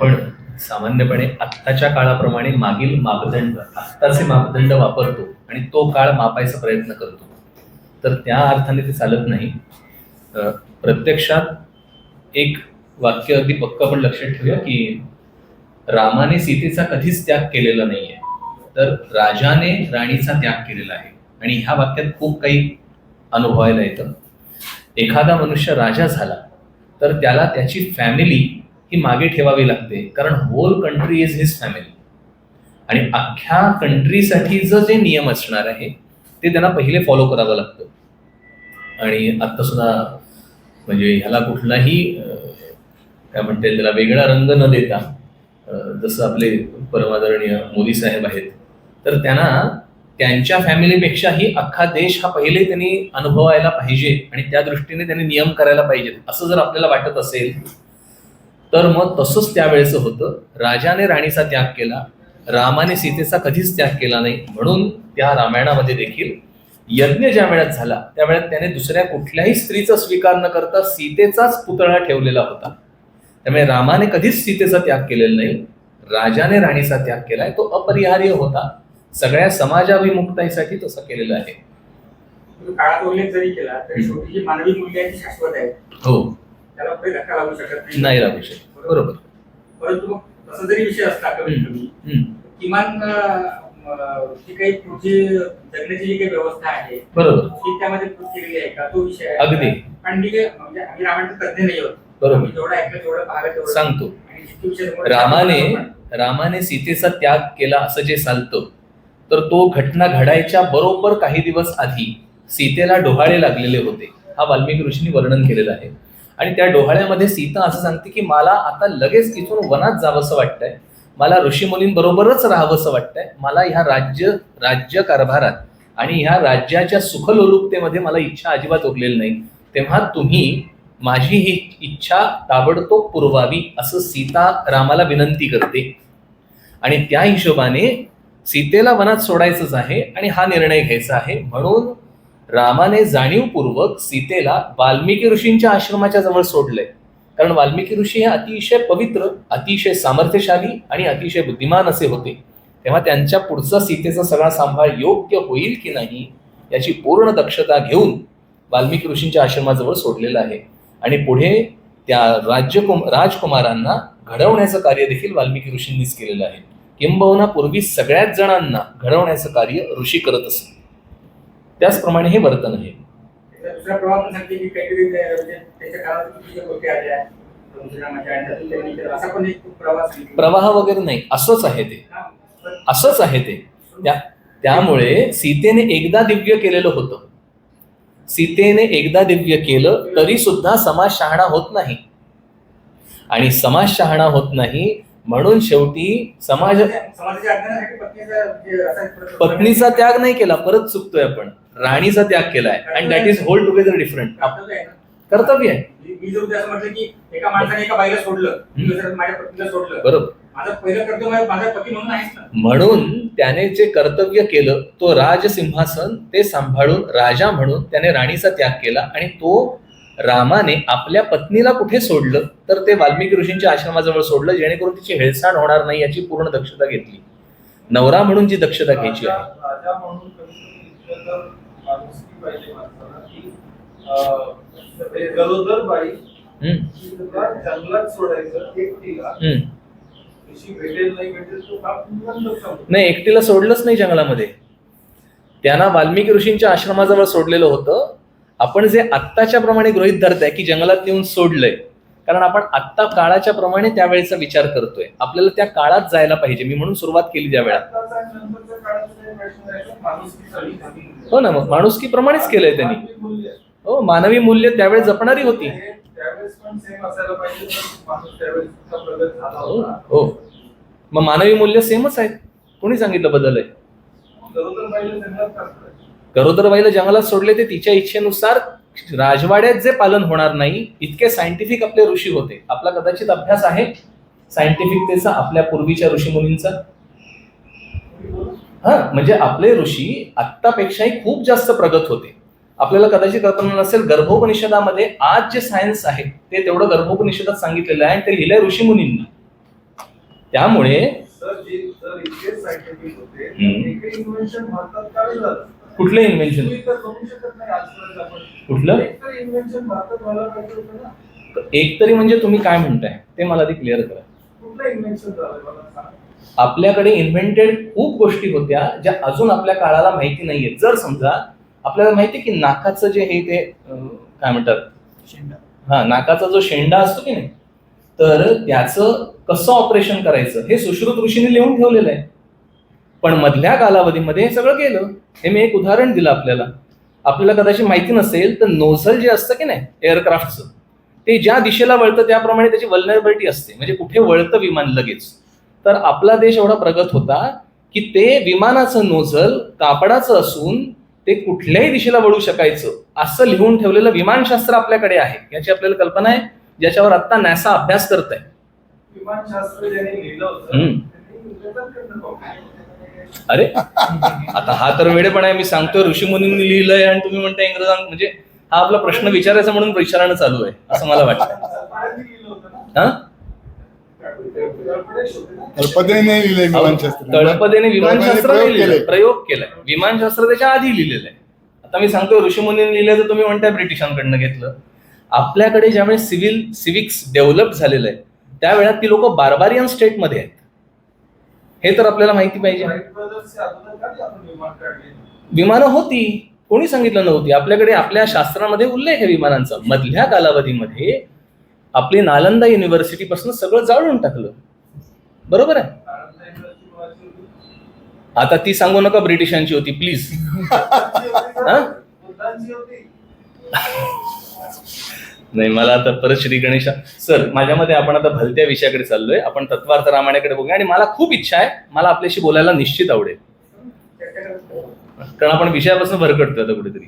आपण सामान्यपणे आत्ताच्या काळाप्रमाणे मागील मापदंड आत्ताचे मापदंड वापरतो आणि तो काळ मापायचा प्रयत्न करतो. तर त्या अर्थाने ते चालत नाही. प्रत्यक्षात एक वाक्य अगदी पक्क आपण लक्षात ठेवूया की रामाने सीतेचा कधीच त्याग केलेला नाहीये. तर राजाने राणीचा त्याग केलेला आहे. आणि ह्या वाक्यात खूप काही अनुभवायला येतं. एखादा मनुष्य राजा झाला तर त्याला त्याची फॅमिली ही मागे ठेवावी लागते. कारण whole country is his family आणि अख्ख्या कंट्रीसाठीचं जे नियम असणार आहे ते त्यांना पहिले फॉलो करावं लागतं. आणि आत्ता सुद्धा म्हणजे ह्याला कुठलाही काय म्हणते त्याला वेगळा रंग न देता जसं आपले परमादरणीय मोदी साहेब आहेत तर त्यांना त्यांच्या फॅमिलीपेक्षाही अख्खा देश हा पहिले त्यांनी अनुभवायला पाहिजे आणि त्या दृष्टीने त्यांनी नियम करायला पाहिजेत. असं जर आपल्याला वाटत असेल तर मग तसंच त्यावेळेचं होतं. राजाने राणीचा त्याग केला. रामाने सीतेचा कधीच त्याग केला नाही. म्हणून त्या रामायणामध्ये देखील यज्ञ ज्या वेळात झाला त्या वेळात त्याने दुसऱ्या कुठल्याही स्त्रीचा स्वीकार न करता सीतेचाच पुतळा ठेवलेला होता. त्यामुळे रामाने कधीच सीतेचा त्याग केलेला नाही. राजाने राणीचा त्याग केलाय. तो अपरिहार्य होता. सगळ्या समाजाभिमुक्ताईसाठी तसं केलेलं आहे. काळात उल्लेख जरी केला तरी मानवी मूल्य शाश्वत आहे हो. त्याला पुढे धक्का लागू शकत नाही. लागू शकत. बरोबर. परंतु तसा जरी विषय हम्म. कमी हम्म, किमान जी काही पुढची जगण्याची जी काही व्यवस्था आहे बरोबर. ती त्यामध्ये केलेली आहे का? तो विषय अगदी. कारण ठीक आहे म्हणजे आम्ही रामायण तज्ञ नाही आहोत. बरोबर. आम्ही जेवढं ऐकलं तेवढं पाहिलं तेवढं सांगतो. रामाने रामाने सीतेचा त्याग केला असं जे चालतं तर तो घटना घडायच्या बरोबर काही दिवस आधी सीतेला डोहाळे लागलेले होते. हा वाल्मिकी ऋषींनी वर्णन केलेलं आहे. आणि त्या डोहाळ्यामध्ये सीता असं सांगते की मला आता लगेच तिथून वनात जावंसं वाटतंय. मला ऋषी मुलींबरोबरच राहावंसं वाटतंय. मला ह्या राज्य राज्य कारभारात आणि ह्या राज्याच्या सुखलोलुपतेमध्ये मला इच्छा अजिबात उरलेली नाही. तेव्हा तुम्ही माझी ही इच्छा ताबडतोब पुरवावी असं सीता रामाला विनंती करते. आणि त्या हिशोबाने सीतेला वनात सोडायचंच आहे आणि हा निर्णय घ्यायचा आहे. म्हणून रामाने जाणीवपूर्वक सीतेला वाल्मिकी ऋषींच्या आश्रमाच्या जवळ सोडले. कारण वाल्मिकी ऋषी हे अतिशय पवित्र अतिशय सामर्थ्यशाली आणि अतिशय बुद्धिमान असे होते. तेव्हा त्यांच्या पुढचा सीतेचा सगळा सांभाळ योग्य होईल की नाही याची पूर्ण दक्षता घेऊन वाल्मिकी ऋषींच्या आश्रमाजवळ सोडलेलं आहे. आणि पुढे त्या राज्यकुम राजकुमारांना घडवण्याचं कार्य देखील वाल्मिकी ऋषींनीच केलेलं आहे. किंबहुना पूर्वी सगळ्याच जणांना घडवण्याचं कार्य ऋषी करत असत. त्याचप्रमाणे हे वर्तन आहे. म्हणजे प्रवास सांगितला. प्रवाह वगैरे नाही. असंच आहे ते. असंच आहे ते. त्या त्यामुळे सीतेने एकदा दिव्य केलेलं होतं. सीतेने एकदा दिव्य केलं तरी सुद्धा समाज शहाणा होत नाही. आणि समाज शहाणा होत नाही म्हणून शेवटी समाज म्हणजे पत्नीचा त्याग नाही केला परत चुकतोय आपण. राणीचा त्याग केलाय. And that is whole together different कर्तव्य आहे मी- जर उद्या म्हटलं की एका माणसाने एका बाईला सोडलं माझ्या पत्नीला सोडलं बरोबर. माझं पहिलं कर्तव्य माझा- माझा पती म्हणून आहेच ना. म्हणून त्याने जे कर्तव्य केलं तो राजसिंहासन ते सांभाळून राजा म्हणून त्याने राणीचा त्याग केला आणि तो रामाने आपल्या पत्नीला कुठे सोडलं तर ते वाल्मिकी ऋषींच्या आश्रमाजवळ सोडलं जेणेकरून तिची हेळसांड होणार नाही याची पूर्ण दक्षता घेतली. नवरा म्हणून जी दक्षता घ्यायची आहे. माणुसकी पाहिजे माणसाला की गरोदर बाई तिला जंगलात सोडायचं एकटीला. नाही एकटीला सोडलंच नाही जंगलामध्ये. त्यांना वाल्मिकी ऋषींच्या आश्रमाजवळ सोडलेलं होतं. आपण जे आत्ताच्या प्रमाणे गृहित धरताय की जंगलात नेऊन सोडलंय कारण आपण आत्ता काळाच्या प्रमाणे त्यावेळेचा विचार करतोय. आपल्याला त्या काळात जायला पाहिजे. मी म्हणून सुरुवात केली त्या वेळात हो ना मग माणुसकी प्रमाणेच केलंय त्यांनी. हो मानवी मूल्य त्यावेळेस जपणारी होती. हो, हो. मग मानवी मूल्य सेमच आहेत. कोणी सांगितलं बदल आहे? गरोदर बाईला जंगलात गरोदरबाईला जंगलात सोडले ते तिच्या इच्छेनुसार राजवाड्यात जे पालन होणार नाही इतके सायंटिफिक आपले ऋषी होते. आपला कदाचित अभ्यास आहे सायंटिफिकतेचा आपल्या पूर्वीच्या ऋषी मुनींचा हा म्हणजे आपले ऋषी आत्तापेक्षाही खूप जास्त प्रगत होते. आपल्याला कदाचित कल्पना नसेल गर्भोपनिषदामध्ये आज जे सायन्स आहे ते तेवढं गर्भोपनिषदात सांगितलेलं आहे आणि ते लिहिलंय ऋषी मुनींनी. त्यामुळे कुठलं इन्व्हेन्शन कुठलं? एक तर म्हणजे तुम्ही काय म्हणताय? ते मला आधी क्लिअर करा. आपल्याकडे इन्व्हेंटेड खूप गोष्टी होत्या ज्या अजून आपल्या काळाला माहिती नाहीये जर समजा आपल्याला माहिती की नाकाचं जे हे ते काय म्हणतात? हा नाकाचा जो शेंडा असतो की नाही तर त्याचं कसं ऑपरेशन करायचं हे सुश्रुत ऋषीने लिहून ठेवलेलं आहे. पण मधल्या कालावधीमध्ये हे सगळं केलं हे मी एक उदाहरण दिलं आपल्याला. आपल्याला कदाचित माहिती नसेल तर नोझल जे असतं की नाही एअरक्राफ्टचं ते ज्या दिशेला वळतं त्याप्रमाणे त्याची वल्नरेबिलिटी असते. म्हणजे कुठे वळतं विमान लगेच. तर आपला देश एवढा प्रगत होता की ते विमानाचं नोझल कापडाचं असून ते कुठल्याही दिशेला वळू शकायचं. असं लिहून ठेवलेलं विमानशास्त्र आपल्याकडे आहे. याची आपल्याला कल्पना आहे ज्याच्यावर आता नॅसा अभ्यास करत आहे अरे आता हा तर वेळेपणा आहे. मी सांगतोय ऋषीमुनींनी लिहिलंय आणि तुम्ही म्हणता इंग्रजां म्हणजे हा आपला प्रश्न विचारायचा म्हणून विचारणं चालू आहे असं मला वाटतं हा? गणपतेश होते ना तळपदे नाही लिहिलंय विमानशास्त्र तळपदेने विमानशास्त्र प्रयोग नाही लिहिलं केले. प्रयोग केलाय. विमानशास्त्र त्याच्या आधी लिहिलेलं आहे. आता मी सांगतोय ऋषीमुनींनी लिहिलं तर तुम्ही म्हणताय ब्रिटिशांकडनं घेतलं. आपल्याकडे ज्यावेळेस सिव्हिल सिव्हिक्स डेव्हलप झालेलं आहे त्यावेळात ती लोक बार्बारियन स्टेटमध्ये आहेत. हे तर आपल्याला माहिती पाहिजे. विमानं होती. कोणी सांगितलं नव्हती? आपल्याकडे आपल्या शास्त्रामध्ये उल्लेख आहे विमानांचा. मधल्या कालावधीमध्ये आपली नालंदा युनिव्हर्सिटी पासून सगळं जाळून टाकलं. बरोबर आहे? आता ती सांगू नका ब्रिटिशांची होती प्लीज नाही मला आता परत श्री गणेशा सर माझ्यामध्ये आपण आता भलत्या विषयाकडे चाललोय. आपण तत्वार्थ रामायणाकडे बघूया. आणि मला खूप इच्छा आहे मला आपल्याशी बोलायला निश्चित आवडेल. कारण आपण विषयापासून भरकटतो आता कुठेतरी.